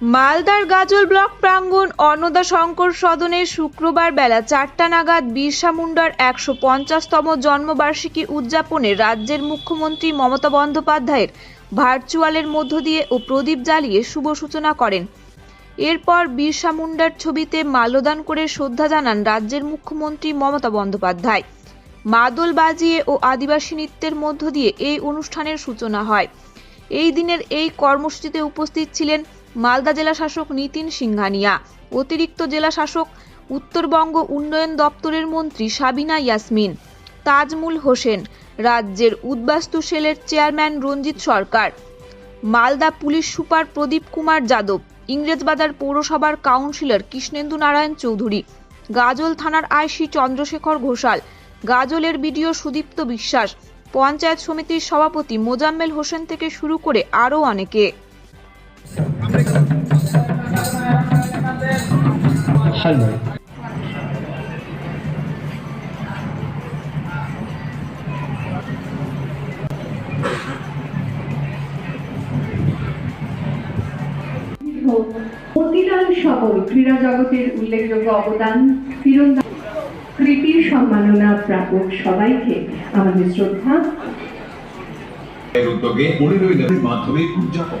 মালদার গাজল ব্লক প্রাঙ্গণ অন্নদা শঙ্কর সদনে শুক্রবার বেলা চারটা নাগাদ বিরসা মুন্ডার একশো পঞ্চাশতম জন্মবার্ষিকী উদযাপনে রাজ্যের মুখ্যমন্ত্রী মমতা বন্দ্যোপাধ্যায়ের ভার্চুয়ালের মধ্য দিয়ে ও প্রদীপ জ্বালিয়ে শুভ সূচনা করেন। এরপর বিরসা মুন্ডার ছবিতে মাল্যদান করে শ্রদ্ধা জানান রাজ্যের মুখ্যমন্ত্রী মমতা বন্দ্যোপাধ্যায়। মাদল বাজিয়ে ও আদিবাসী নৃত্যের মধ্য দিয়ে এই অনুষ্ঠানের সূচনা হয়। এই দিনের এই কর্মসূচিতে উপস্থিত ছিলেন মালদা জেলা শাসক নিতিন সিংহানিয়া অতিরিক্ত জেলা শাসক, উত্তরবঙ্গ উন্নয়ন দপ্তরের মন্ত্রী সাবিনা ইয়াসমিন, তাজমুল হোসেন, রাজ্যের উদ্বাস্তু সেলের chairman Ranjit Sarkar, Malda police super Pradip Kumar Yadav, Englishbazar পৌরসভার কাউন্সিলর কৃষ্ণেন্দু নারায়ণ চৌধুরী, গাজল থানার আইসি চন্দ্রশেখর ঘোষাল, গাজলের বিডিও সুদীপ্ত বিশ্বাস, পঞ্চায়েত সমিতির সভাপতি মোজাম্মেল হোসেন থেকে শুরু করে আরও অনেকে। হ্যালো মতিলাল সহ ক্রীড়া জগতের উল্লেখযোগ্য অবদান তীরন্দাজ কৃতির সম্মাননা প্রাপক সবাইকে আমাদের শ্রদ্ধা। উদ্যোগে পনেরোই মাধ্যমে উদযাপন।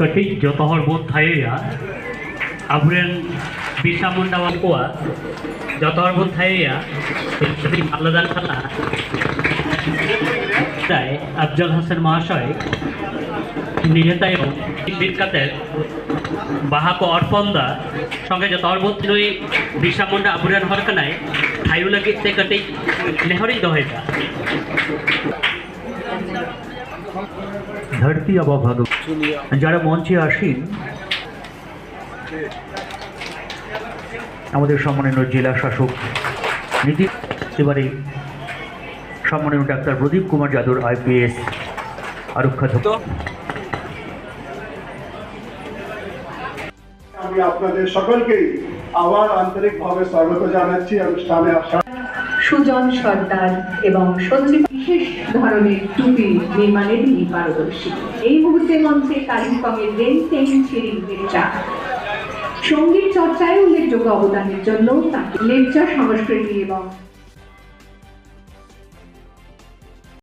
ᱠᱟᱹᱴᱤᱡ ᱡᱚᱛᱚ ᱦᱚᱲ ᱵᱚᱱ ᱛᱷᱟᱭᱚᱭᱟ ᱟᱵᱚᱨᱮᱱ ᱵᱤᱨᱥᱟ ᱢᱩᱱᱰᱟ ᱠᱚᱣᱟᱜ ᱡᱚᱛᱚ ᱦᱚᱲ ᱵᱚᱱ ᱛᱷᱟᱭᱚᱭᱟ আলাদা থানা তাই আফজল হাসান মহাশয় নিজে তাই বিট কাতের বাহা ᱠᱚ ᱚᱨᱯᱚᱱ ᱫᱟ ᱥᱚᱸᱜᱮ ᱡᱚᱛᱚ ᱦᱚᱲ ᱵᱚᱱ ᱱᱩᱭ ᱵᱤᱨᱥᱟ ᱢᱩᱱᱰᱟ ᱟᱵᱚᱨᱮᱱ ᱦᱚᱲ ᱠᱟᱱᱟᱭ ᱛᱷᱟᱭᱚ ᱞᱟᱹᱜᱤᱫ ᱛᱮ ᱠᱟᱹᱴᱤᱡ ᱱᱮᱦᱚᱨᱤᱧ ᱫᱚᱦᱚᱭᱮᱫᱟ ধরতি আবা ভাগ যারা মঞ্চে আসেন, আমাদের সম্মানীয় জেলা শাসক নীতি এবারে সম্মানীয় ডাক্তার প্রদীপ কুমার যাদব আইপিএস আরক্ষাধ্যক্ষ আমি আপনাদের সকলকেই আবার আন্তরিকভাবে স্বাগত জানাচ্ছি। অনুষ্ঠানে আসা সুজন সর্দার এবং সঞ্জীব বিশেষ ধরনের টুপি নির্মাণে তিনি পারদর্শী। এই মুহূর্তে মঞ্চে কালিম্পংয়ের রেন ছিরিং লেপচা সংগীত চর্চায় উল্লেখযোগ্য অবদানের জন্য তাকে লেপচা সংস্কৃতি এবং